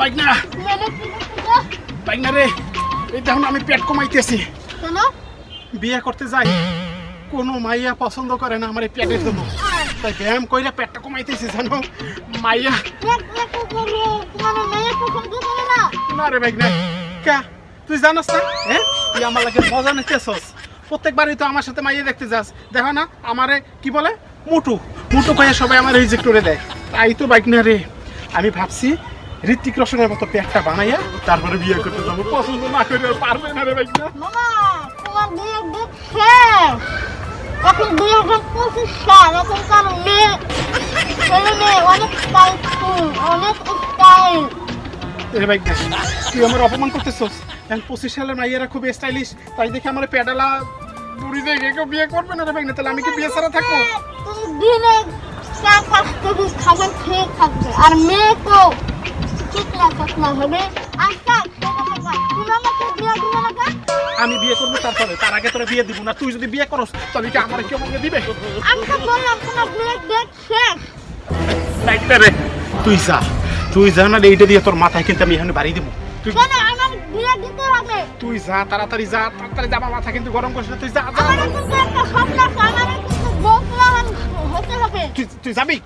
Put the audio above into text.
Bike না? Bike না রে এই দেখুন আমি পেট কমাইতেছি। কেন? বিয়ে করতে যাই। কোনো মাইয়া পছন্দ করে না আমার এই পেটের জন্য। তাই ব্যায়াম কইরা পেটটা কমাইতেছি জানো? মাইয়া। না? রে বাইক না কা তুই জানাস না? হ্যাঁ তুই আমার লাগে মজা নিতেছস। প্রত্যেকবারই তো আমার সাথে মাইয়া দেখতে যাস। দেখো না আমারে কি বলে? মুটু। মুটু কয়ে সবাই আমার রিজেক্ট করে দেয়। তাই তো বাইক না রে। আমি ভাবছি ঋত্বিক রোশনের মতো পেটটা বানাইয়া তারপরে বিয়ে করতে যাব। পছন্দ না করে আর পারবে না রে মামা তোমার ডেট শেষ। এখন দুই হাজার পঁচিশ সাল এখনকার মেয়ে? ছেলে মেয়ে অনেক স্টাইল অনেক স্টাইল এ ভাই তুই আমার অপমান করতেছস। এখন পঁচিশ সালের মাইয়েরা খুব স্টাইলিশ তাই দেখে আমার পেডালা বুড়ি দেখে কেউ বিয়ে করবে না রে ভাই না তাহলে আমি কি বিয়ে ছাড়া থাকব? তুমি দিনে চার পাঁচ কেজি খাবার খেয়ে থাকবে। আর মেয়ে তো চিকনা চাকনা হবে। আচ্ছা? আমি বিয়ে করব তারপরে তার আগে তোরা বিয়ে দিব না। তুই যদি বিয়ে করস তবে কি আমার কেউ আমাকে দিবে? রে তুই যা। তুই যা না এইটা দিয়ে তোর মাথায় কিন্তু আমি এখানে বাড়ি দিব। তুই তুই যা তাড়াতাড়ি যা তাড়াতাড়ি যা আমার মাথা কিন্তু গরম করিস না। তুই যা তুই যাবি?